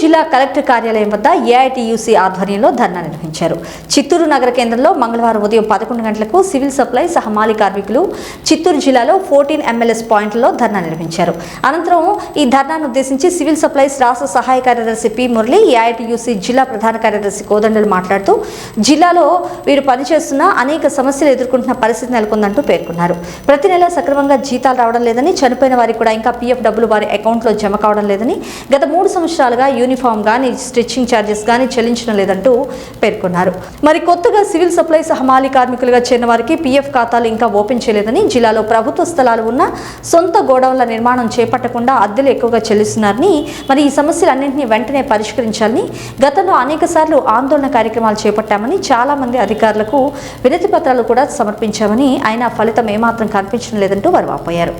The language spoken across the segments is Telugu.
జిల్లా కలెక్టర్ కార్యాలయం వద్ద ఏఐటియుసి ఆధ్వర్యంలో ధర్నా నిర్వహించారు. చిత్తూరు నగర కేంద్రంలో మంగళవారం ఉదయం పదకొండు గంటలకు సివిల్ సప్లైస్ హమాలి కార్మికులు చిత్తూరు జిల్లాలో ఫోర్టీన్ ఎంఎల్ఎస్ పాయింట్లలో ధర్నా నిర్వహించారు. అనంతరం ఈ ధర్నాను ఉద్దేశించి సివిల్ సప్లైస్ రాష్ట్ర సహాయ కార్యదర్శి పి మురళి ఏఐటియుసి జిల్లా ప్రధాన కార్యదర్శి కోదండలు మాట్లాడుతూ జిల్లాలో వీరు పనిచేస్తున్న అనేక సమస్యలు ఎదుర్కొంటున్న పరిస్థితి నెలకొందంటూ పేర్కొన్నారు. ప్రతి నెల సక్రమంగా జీతాలు రావడం లేదని చనిపోయిన వారికి కూడా ఇంకా పీఎఫ్ డబ్బులు వారి అకౌంట్లో జమ కావడం లేదని గత మూడు సంవత్సరాలుగా యూనిఫామ్ కానీ స్టిచ్చింగ్ ఛార్జెస్ కానీ చెల్లించడం లేదంటూ పేర్కొన్నారు. మరి కొత్తగా సివిల్ సప్లైస్ హమాలి కార్మికులుగా చేరిన వారికి పీఎఫ్ ఖాతాలు ఇంకా ఓపెన్ చేయలేదని జిల్లాలో ప్రభుత్వ స్థలాలు ఉన్న సొంత గోడౌన్ల నిర్మాణం చేపట్టకుండా అద్దెలు ఎక్కువగా చెల్లిస్తున్నారని మరి ఈ సమస్యలన్నింటినీ వెంటనే పరిష్కరించాలని గతంలో అనేక సార్లు ఆందోళన కార్యక్రమాలు చేపట్టామని చాలా మంది అధికారులకు వినతి పత్రాలు కూడా సమర్పించామని అయినా ఫలితం ఏమాత్రం కనిపించడం లేదంటూ వారు వాపోయారు.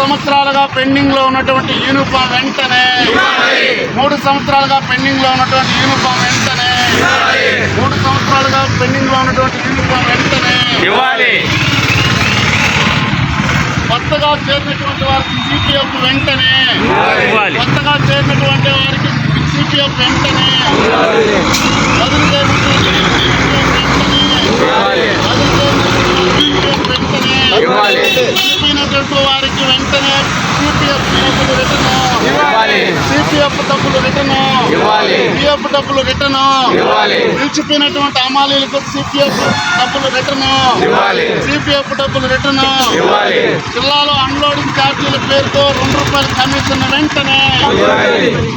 సంవత్సరాలుగా పెండింగ్లో ఉన్నటువంటి యూనిఫామ్ వెంటనే. మూడు సంవత్సరాలుగా పెండింగ్లో ఉన్నటువంటి యూనిఫామ్ వెంటనే. మూడు సంవత్సరాలుగా పెండింగ్లో ఉన్నటువంటి యూనిఫామ్ వెంటనే. ఇవ్వాలి. కొత్తగా చేరినటువంటి వారికి సిపిఎఫ్ వెంటనే. కొత్తగా చేరినటువంటి వారికి సిపిఎఫ్ వెంటనే. వారికి వెంటనే సిపిఎఫ్ డబ్బులు రిటర్న్. సిపిఎఫ్ డబ్బులు రిటర్న్ ఇవ్వాలి. పిఎఫ్ డబ్బులు రిటర్న్ ఇవ్వాలి. నిలిచిపోయినటువంటి అమాలీలకు సిపిఎఫ్ డబ్బులు రిటర్న్. సిపిఎఫ్ డబ్బులు రిటర్న్. జిల్లాలో అన్లోడింగ్ ఛార్జీల పేరుతో రెండు రూపాయల కమిషన్ వెంటనే.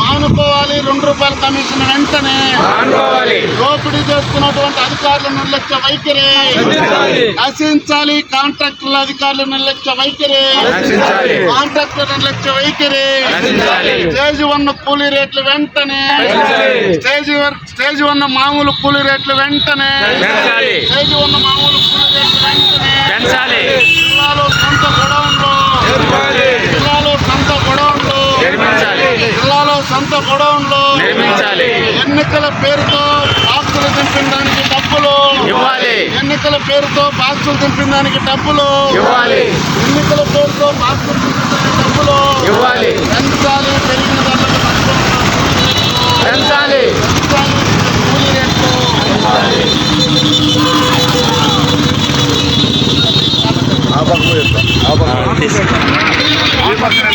మానుకోవాలి రూపాయల కమిషన్ వెంటనే దోపిడీ చేస్తున్నటువంటి అధికారుల నిర్లక్ష్య వైఖరి నశించాలి. కాంట్రాక్టుల అధికారుల నిర్లక్ష్య వైఖరి నశించాలి. కాంట్రాక్టుల నిర్లక్ష్య వైఖరి. స్టేజ్ వన్ కూలీ రేట్లు వెంటనే. స్టేజ్ స్టేజ్ వన్ మామూలు కూలీ రేట్లు వెంటనే. స్టేజ్ వన్ మామూలు కూలీ రేట్లు వెంటనే. జిల్లాలో సొంత గొడవలు సొంత గొడవన్లో నిర్మించాలి. ఎన్నికల పేరుతో బాక్సులు దింపిన దానికి డబ్బులు. ఇవ్వాలి. ఎన్నికల పేరుతో బాక్సులు దింపిన దానికి డబ్బులు. ఇవ్వాలి. ఎన్నికల పేరుతో బాక్సులు దింపిన దానికి డబ్బులు. ఇవ్వాలి. పెంచాలి పెరిగిన దాంట్లో పెంచాలి. కూలీ రేట్లు ఆ పక్కన ఆ పక్కన